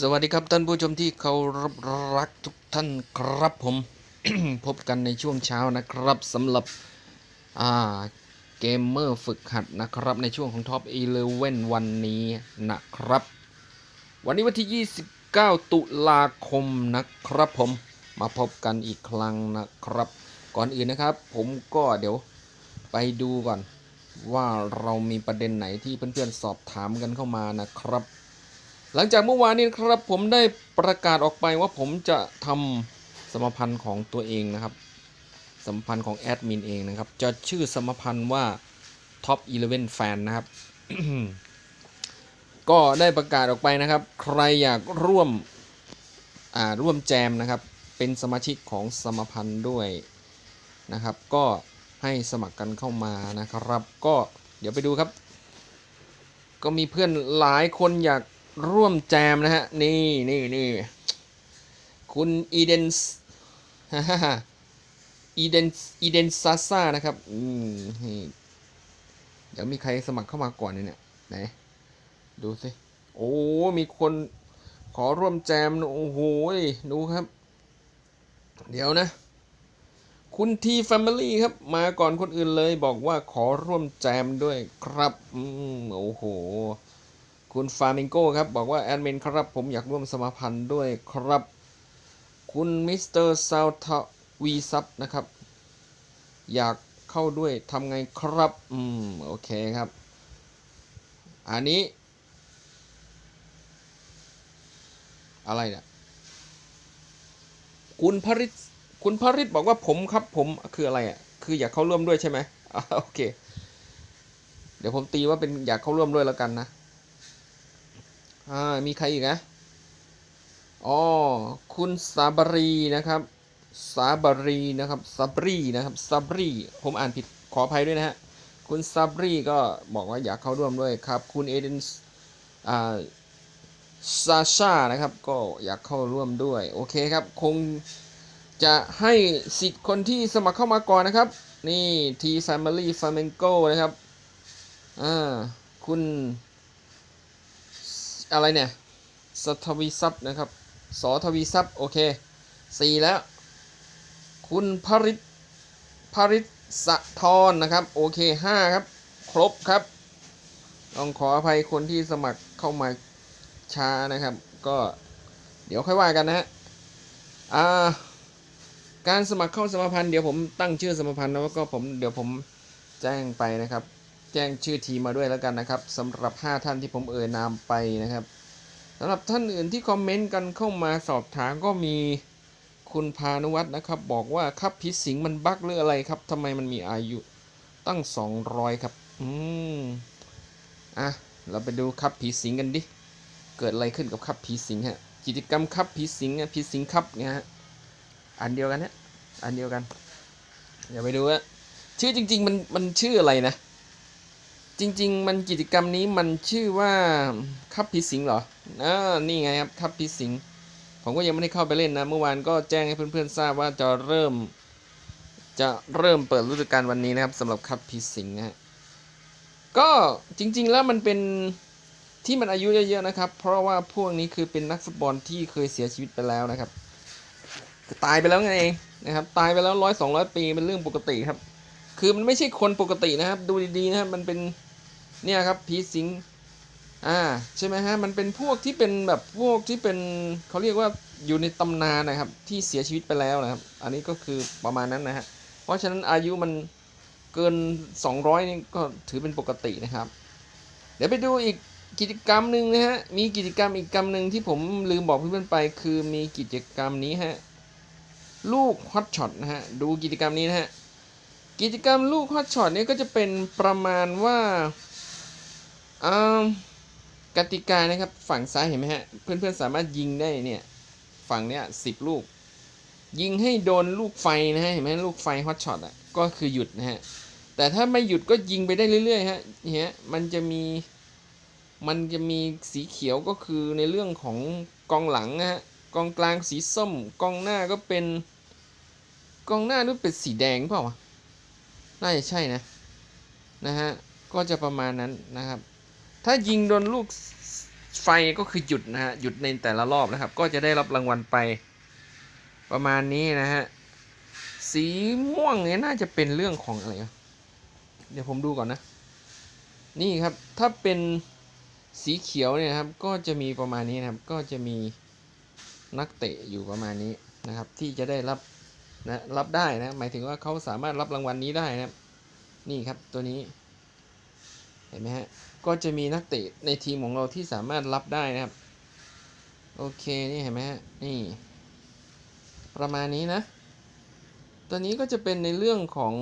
สวัสดีครับท่านผู้ชมที่เคารพรักทุกท่านครับผม พบกันในช่วงเช้านะครับสำหรับอ่าเกมเมอร์ฝึกหัดนะครับ ในช่วงของท็อป11 วันนี้นะครับ วันนี้วันที่ 29 ตุลาคมนะครับผมมาพบกันอีกครั้งนะครับ ก่อนอื่นนะครับ ผมก็เดี๋ยวไปดูก่อน ว่าเรามีประเด็นไหนที่เพื่อนๆสอบถามกันเข้ามานะครับ หลังจากเมื่อวานนี้ครับผมได้ประกาศออกไปว่าผมจะทำสมพันธ์ของตัวเองนะครับสมพันธ์ของแอดมินเองนะครับ จะชื่อสมพันธ์ว่า Top 11 Fan นะครับ ก็ได้ประกาศออกไปนะครับ ใครอยากร่วมอ่าร่วมแจมนะครับ เป็นสมาชิกของสมพันธ์ด้วยนะครับ ก็ให้สมัครกันเข้ามานะครับ ก็เดี๋ยวไปดูครับ ก็มีเพื่อนหลายคนอยาก ร่วมแจมนะฮะ นี่นี่นี่คุณอีเดนส์อีเดนอีเดนซาซ่านะครับ อืมเดี๋ยวมีใครสมัครเข้ามาก่อนเนี่ยไหน ดูสิ โอ้ มีคนขอร่วมแจม โอ้โห ดูครับ เดี๋ยวนะ คุณทีแฟมิลี่ครับ มาก่อนคนอื่นเลย บอกว่าขอร่วมแจมด้วยครับ อืมโอ้โห คุณฟามิงโก้ครับ บอกว่า แอดมินครับ ผมอยากร่วมสมาพันธ์ด้วยครับ คุณมิสเตอร์ซาวทวีซับนะครับ อยากเข้าด้วยทำไงครับ อืม โอเคครับ อันนี้ อะไรเนี่ยคุณพริตคุณพริตบอกว่าผมครับผมคืออะไรอะ คืออยากเข้าร่วมด้วยใช่ไหมอโอเค เดี๋ยวผมตีว่าเป็นอยากเข้าร่วมด้วยแล้วกันนะ อ่า มีใครอีกนะอ๋อ คุณซาบรีนะครับซาบรีนะครับซาบรีนะครับซาบรีผมอ่านผิดขออภัยด้วยนะฮะ คุณซาบรีก็บอกว่าอยากเข้าร่วมด้วยครับ คุณเอเดนอ่าซาชานะครับ ก็อยากเข้าร่วมด้วย โอเคครับ คงจะให้สิทธิ์คนที่สมัครเข้ามาก่อนนะครับ นี่ทีแฟมิลี่ฟาเมนโกนะครับ อ่า คุณ อะไรเนี่ยสทวีซับนะครับสทวีซับโอเคสี่แล้ว คุณพริตพริตสะทรนะครับโอเคห้าครับ ครบครับต้องขออภัยคนที่สมัครเข้ามาช้านะครับ ก็เดี๋ยวค่อยว่ากันนะฮะอ่าการสมัครเข้าสมาพันธ์เดี๋ยวผมตั้งชื่อสมาพันธ์แล้วก็ผมเดี๋ยวผมแจ้งไปนะครับ แจ้งชื่อทีมาด้วยแล้วกันนะครับสำหรับ 5 ท่านที่ผมเอ่ยนามไปนะครับสำหรับท่านอื่นที่คอมเมนต์กันเข้ามาสอบถามก็มีคุณพานุวัฒน์นะครับ บอกว่าครับพิษสิงมันบั๊กหรืออะไรครับทำไมมันมีอายุตั้ง 200 ครับ อืม อะ เราไปดูครับผีสิงกันดิ เกิดอะไรขึ้นกับครับผีสิงฮะ กิจกรรมครับผีสิงอะผีสิงครับเนี่ยฮะ อันเดียวกันฮะอันเดียวกัน เดี๋ยวไปดูว่าชื่อจริง ๆ มันมันชื่ออะไรนะ จริง ๆ มันกิจกรรมนี้มันชื่อว่าคับพีสิงเหรออ่านี่ไงครับคับพีสิง ผมก็ยังไม่ได้เข้าไปเล่นนะ เมื่อวานก็แจ้งให้เพื่อนๆทราบว่าจะเริ่ม จะเริ่มเปิดฤดูกาลวันนี้นะครับสำหรับคับพีสิงนะฮะก็จริง ๆ แล้วมันเป็นที่มันอายุเยอะๆนะครับ เพราะว่าพวกนี้คือเป็นนักฟุตบอลที่เคยเสียชีวิตไปแล้วนะครับ ตายไปแล้วไงนะครับ ตายไปแล้วร้อยสองร้อยปีเป็นเรื่องปกติครับ คือมันไม่ใช่คนปกตินะครับ ดูดีๆนะครับมันเป็นเนี่ยครับผีสิงอ่าใช่ไหมฮะมันเป็นพวกที่เป็นแบบพวกที่เป็นเขาเรียกว่าอยู่ในตำนานนะครับ ที่เสียชีวิตไปแล้วนะครับ อันนี้ก็คือประมาณนั้นนะฮะเพราะฉะนั้นอายุมันเกิน 200 นี่ก็ถือเป็นปกตินะครับ เดี๋ยวไปดูอีกกิจกรรมหนึ่งนะฮะ มีกิจกรรมอีกกรรมหนึ่งที่ผมลืมบอกเพื่อนๆไป คือมีกิจกรรมนี้ฮะ ลูกฮอตช็อตนะฮะ ดูกิจกรรมนี้นะฮะ กิจกรรมลูกฮอตช็อตนี้ก็จะเป็นประมาณว่าอ่ากติกานะครับฝั่งซ้ายเห็นไหมฮะ เพื่อนๆสามารถยิงได้เนี่ยฝั่งเนี้ยสิบลูก ยิงให้โดนลูกไฟนะฮะเห็นไหมลูกไฟฮอตช็อตอะก็คือหยุดนะฮะแต่ถ้าไม่หยุดก็ยิงไปได้เรื่อยๆฮะเนี่ยมันจะมีมันจะมีสีเขียวก็คือในเรื่องของกองหลังนะฮะกองกลางสีส้มกองหน้าก็เป็นกองหน้านู้นเป็นสีแดงเปล่าวะ น่าจะใช่นะ นะฮะ ก็จะประมาณนั้นนะครับ ถ้ายิงโดนลูกไฟก็คือหยุดนะฮะ หยุดในแต่ละรอบนะครับ ก็จะได้รับรางวัลไปประมาณนี้นะฮะ สีม่วงเนี่ยน่าจะเป็นเรื่องของอะไรเดี๋ยวผมดูก่อนนะ นี่ครับ ถ้าเป็นสีเขียวเนี่ยครับ ก็จะมีประมาณนี้นะครับ ก็จะมีนักเตะอยู่ประมาณนี้นะครับ ที่จะได้รับ นะรับได้นะหมายถึงว่าเขาสามารถรับรางวัลนี้ได้นะนี่ครับตัวนี้เห็นไหมฮะก็จะมีนักเตะในทีมของเราที่สามารถรับได้นะครับ โอเคนี่เห็นไหมฮะนี่ ประมาณนี้นะ ตัวนี้ก็จะเป็นในเรื่องของ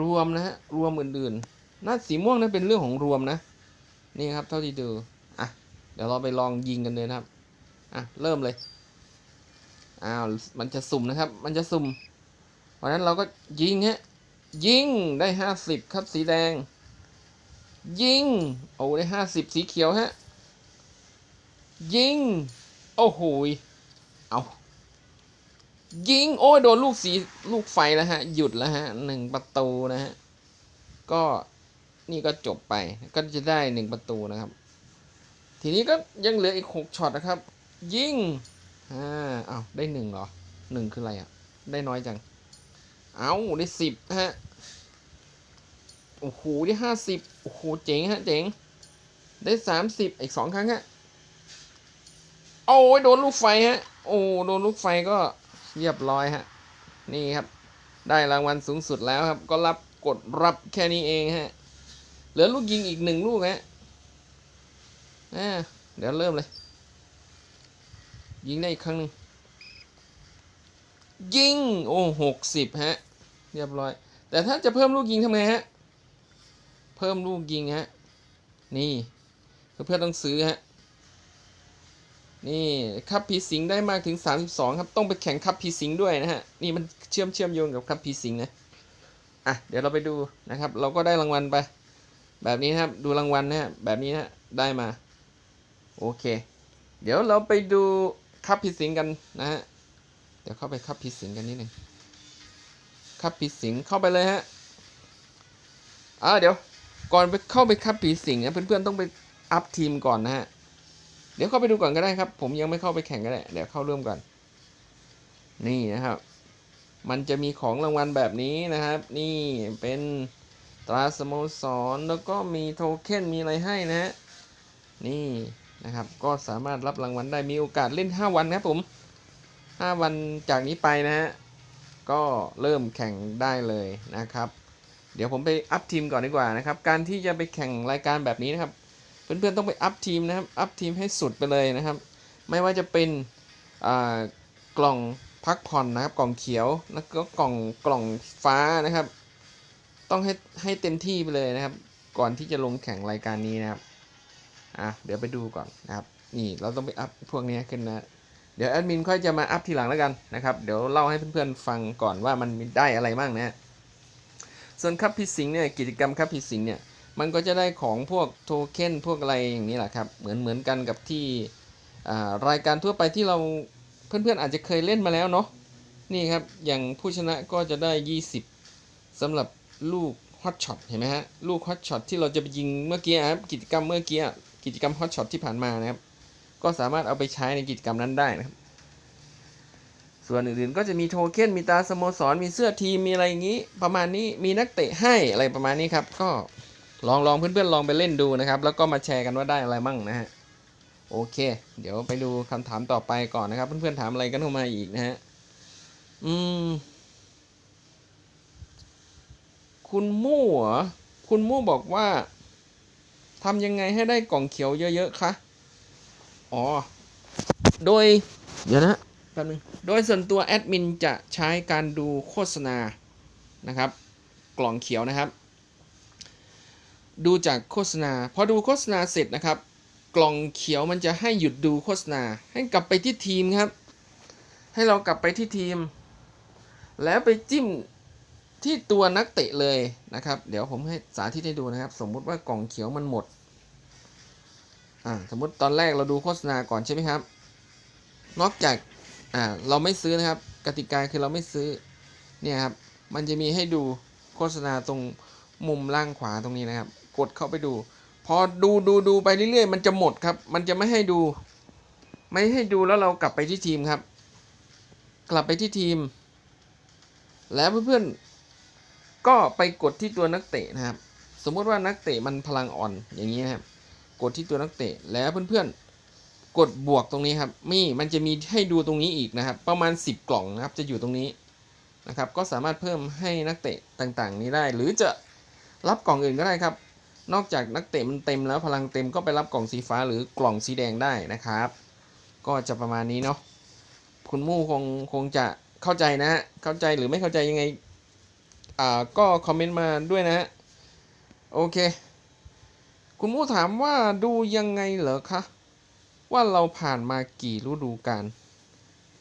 รวมนะฮะรวมอื่นๆน่าสีม่วงนะเป็นเรื่องของรวมนะ นี่ครับเท่าที่ดูอะเดี๋ยวเราไปลองยิงกันเลยนะครับอะเริ่มเลย อ้าว มันจะสุ่มนะครับ มันจะสุ่มเพราะนั้นเราก็ยิงฮะ ยิงได้ห้าสิบครับสีแดง ยิง โอ้ได้ห้าสิบสีเขียวฮะ ยิง โอ้โหเอายิง โอ้ยโดนลูกสีลูกไฟแล้วฮะ หยุดแล้วฮะหนึ่งประตูนะฮะ ก็นี่ก็จบไป ก็จะได้หนึ่งประตูนะครับ ทีนี้ก็ยังเหลืออีกหกช็อตนะครับ ยิง อ่าอ้าวได้หนึ่งเหรอหนึ่งคืออะไรอะ ได้น้อยจัง เอาได้สิบฮะ โอ้โห ได้ห้าสิบโอ้โห เจ๋งฮะ เจ๋ง ได้สามสิบอีกสองครั้งฮะ โอ้ยโดนลูกไฟฮะ โอ้โดนลูกไฟก็เรียบร้อยฮะ นี่ครับ ได้รางวัลสูงสุดแล้วครับ ก็รับกดรับแค่นี้เองฮะ เหลือลูกยิงอีกหนึ่งลูกฮะอ่าเดี๋ยวเริ่มเลย ยิงได้อีกครั้งหนึ่งยิง โอ้หกสิบฮะ เรียบร้อย แต่ถ้าจะเพิ่มลูกยิงทำไงฮะ เพิ่มลูกยิงฮะ นี่ เพื่อนๆต้องซื้อฮะ นี่คัพพีสิงได้มากถึง 32 ครับ ต้องไปแข่งคัพพีสิงด้วยนะฮะ นี่มันเชื่อมเชื่อมโยงกับคัพพีสิงนะ อะ เดี๋ยวเราไปดูนะครับ เราก็ได้รางวัลไป แบบนี้นะครับ ดูรางวัลนะฮะ แบบนี้นะฮะได้มา โอเค เดี๋ยวเราไปดู คัพพีสิงกันนะฮะเดี๋ยวเข้าไปคัพพีสิงกันนิดหนึ่งคัพพีสิงเข้าไปเลยฮะอ่าเดี๋ยวก่อนไปเข้าไปคัพพีสิงนะเพื่อนๆต้องไปอัพทีมก่อนนะฮะเดี๋ยวเข้าไปดูก่อนก็ได้ครับ ผมยังไม่เข้าไปแข่งก็ได้เดี๋ยวเข้าเร่มก่อน นี่นะครับ มันจะมีของรางวัลแบบนี้นะครับ นี่เป็นตราสโมสรแล้วก็มีโทเค็นมีอะไรให้นะฮะนี่ นะครับ ก็สามารถรับรางวัลได้มีโอกาสเล่น 5 วันนะครับผม 5 วันจากนี้ไปนะฮะก็เริ่มแข่งได้เลยนะครับ เดี๋ยวผมไปอัพทีมก่อนดีกว่านะครับ การที่จะไปแข่งรายการแบบนี้นะครับ เพื่อนๆต้องไปอัพทีมนะครับ อัพทีมให้สุดไปเลยนะครับ ไม่ว่าจะเป็นอ่ากล่องพักผ่อนนะครับ กล่องเขียว แล้วก็กล่องกล่องฟ้านะครับ ต้องให้ให้เต็มที่ไปเลยนะครับ ก่อนที่จะลงแข่งรายการนี้นะครับ อะเดี๋ยวไปดูก่อนนะครับ นี่เราต้องไปอัพพวกนี้ขึ้นนะ เดี๋ยวแอดมินค่อยจะมาอัพทีหลังแล้วกันนะครับ เดี๋ยวเล่าให้เพื่อนๆฟังก่อนว่ามันได้อะไรบ้างนะ ส่วนคัพพิสิงเนี่ยกิจกรรมคัพพิสิงเนี่ยมันก็จะได้ของพวกโทเค็นพวกอะไรอย่างนี้แหละครับ เหมือนเหมือนกันกับที่รายการทั่วไปที่เราเพื่อนๆอาจจะเคยเล่นมาแล้วเนาะนี่ครับ อย่างผู้ชนะก็จะได้ 20สำหรับลูกฮอตช็อตเห็นไหมฮะ ลูกฮอตช็อตที่เราจะไปยิงเมื่อกี้ครับกิจกรรมเมื่อกี้ กิจกรรมฮอตช็อตที่ผ่านมานะครับ ก็สามารถเอาไปใช้ในกิจกรรมนั้นได้นะครับ ส่วนอื่นๆก็จะมีโทเค็นมีตาสโมสร มีเสื้อทีม มีอะไรอย่างนี้ ประมาณนี้มีนักเตะให้อะไรประมาณนี้ครับ ก็ลองลองเพื่อนๆลองไปเล่นดูนะครับ แล้วก็มาแชร์กันว่าได้อะไรมั่งนะฮะโอเค เดี๋ยวไปดูคำถามต่อไปก่อนนะครับ เพื่อนๆถามอะไรกันเข้ามาอีกนะฮะอืมคุณมู่เหรอคุณมู่บอกว่า ทำยังไงให้ได้กล่องเขียวเยอะๆ คะ อ๋อ โดย เดี๋ยวนะแป๊บนึง โดยส่วนตัวแอดมินจะใช้การดูโฆษณา นะครับ กล่องเขียวนะครับ ดูจากโฆษณา พอดูโฆษณาเสร็จนะครับ กล่องเขียวมันจะให้หยุดดูโฆษณา ให้กลับไปที่ทีมครับ ให้เรากลับไปที่ทีม แล้วไปจิ้ม ที่ตัวนักเตะเลยนะครับ เดี๋ยวผมให้สาธิตให้ดูนะครับ สมมุติว่ากล่องเขียวมันหมดอ่าสมมติตอนแรกเราดูโฆษณาก่อนใช่ไหมครับ นอกจากอ่าเราไม่ซื้อนะครับ กติกาคือเราไม่ซื้อเนี่ยครับมันจะมีให้ดูโฆษณาตรงมุมล่างขวาตรงนี้นะครับ กดเข้าไปดูพพอดูดูดูไปเรื่อยๆ มันจะหมดครับ มันจะไม่ให้ดู ไม่ให้ดูแล้วเรากลับไปที่ทีมครับ กลับไปที่ทีม แล้วเพื่อนๆ ก็ไปกดที่ตัวนักเตะนะครับ สมมติว่านักเตะมันพลังอ่อนอย่างนี้นะครับ กดที่ตัวนักเตะแล้วเพื่อนๆ กดบวกตรงนี้ครับมีมันจะมีให้ดูตรงนี้อีกนะครับ ประมาณ 10 กล่องนะครับจะอยู่ตรงนี้นะครับ ก็สามารถเพิ่มให้นักเตะต่างๆ นี้ได้ หรือจะรับกล่องอื่นก็ได้ครับ นอกจากนักเตะมันเต็มแล้วพลังเต็มก็ไปรับกล่องสีฟ้าหรือกล่องสีแดงได้นะครับ ก็จะประมาณนี้เนาะคุณมู่คงคงจะเข้าใจนะฮะเข้าใจหรือไม่เข้าใจยังไง อ่าก็คอมเมนต์มาด้วยนะฮะโอเค คุณมู่ถามว่าดูยังไงเหรอคะ ว่าเราผ่านมากี่ฤดูกาล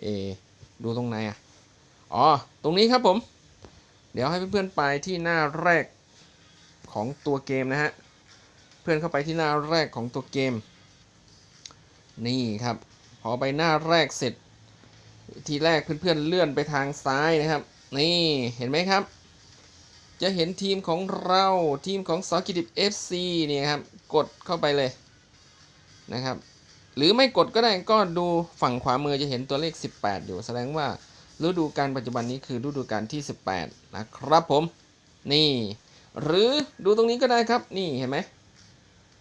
เอ ดูตรงไหนอะ อ๋อ ตรงนี้ครับผม เดี๋ยวให้เพื่อนๆไปที่หน้าแรกของตัวเกมนะฮะ เพื่อนเข้าไปที่หน้าแรกของตัวเกม นี่ครับ พอไปหน้าแรกเสร็จ ทีแรกเพื่อนๆเลื่อนไปทางซ้ายนะครับ นี่ เห็นไหมครับ จะเห็นทีมของเราทีมของสกิดิบ FC เนี่ยครับ กดเข้าไปเลยนะครับ หรือไม่กดก็ได้ก็ดูฝั่งขวามือจะเห็นตัวเลข 18 อยู่แสดงว่าฤดูกาลปัจจุบันนี้คือฤดูกาลที่ 18 นะครับผม นี่ หรือดูตรงนี้ก็ได้ครับ นี่เห็นไหม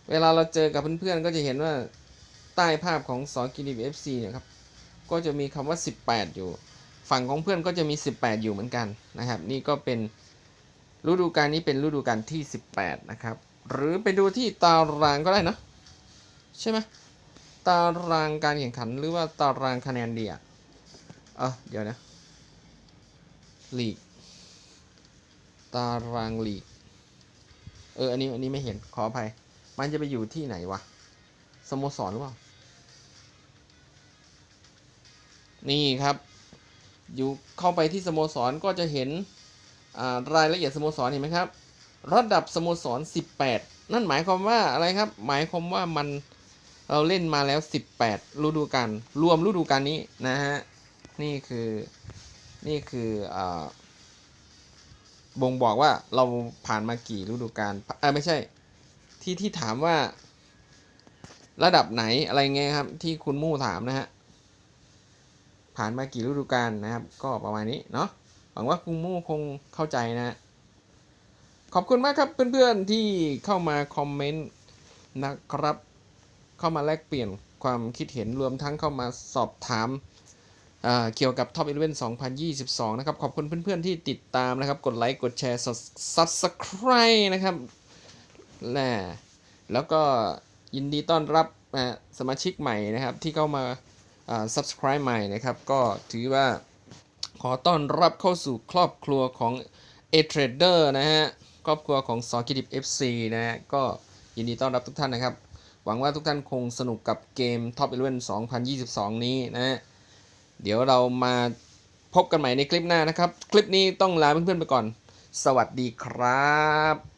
เวลาเราเจอกับเพื่อนๆ ก็จะเห็นว่าใต้ภาพของสกิดิบ FC เนี่ยครับ ก็จะมีคำว่า 18 อยู่ ฝั่งของเพื่อนก็จะมี 18 อยู่เหมือนกันนะครับ นี่ก็เป็น ฤดูกาลนี้เป็นฤดูกาลที่ 18 นะครับ หรือไปดูที่ตารางก็ได้นะ ใช่ไหมตารางการแข่งขันหรือว่าตารางคะแนนเดียเออเดี๋ยวนะลีกตารางลีกเอออันนี้อันนี้ไม่เห็นขออภัย มันจะไปอยู่ที่ไหนวะสโมสรหรือเปล่า นี่ครับ อยู่เข้าไปที่สโมสรก็จะเห็น รายละเอียดสโมสรเห็นไหมครับ ระดับสโมสร 18 นั่นหมายความว่าอะไรครับ หมายความว่ามันเราเล่นมาแล้ว 18 ฤดูกาลรวมฤดูกาลนี้นะฮะนี่คือนี่คืออบ่งบอกว่าเราผ่านมากี่ฤดูกาลเออไม่ใช่ที่ที่ถามว่า ระดับไหนอะไรเงี้ยครับ ที่คุณมู่ถามนะฮะผ่านมากี่ฤดูกาลนะครับ ก็ประมาณนี้เนาะ หวังว่าคุณมู่คงเข้าใจนะ ขอบคุณมากครับเพื่อนๆที่เข้ามาคอมเมนต์นะครับ เข้ามาแลกเปลี่ยนความคิดเห็นรวมทั้งเข้ามาสอบถามอ่าเกี่ยวกับ Top 11 2022 นะครับ ขอบคุณเพื่อนๆที่ติดตามนะครับ กดไลค์ กดแชร์ Subscribe นะครับและแล้วก็ยินดีต้อนรับสมาชิกใหม่นะครับ ที่เข้ามาา Subscribe ใหม่นะครับ ก็ถือว่า ขอต้อนรับเข้าสู่ครอบครัวของ A Trader นะฮะ ครอบครัวของสอกิดิบ FC นะฮะ ก็ยินดีต้อนรับทุกท่านนะครับ หวังว่าทุกท่านคงสนุกกับเกม Top 11 2022 นี้นะฮะ เดี๋ยวเรามาพบกันใหม่ในคลิปหน้านะครับ คลิปนี้ต้องลาเพื่อนๆไปก่อน สวัสดีครับ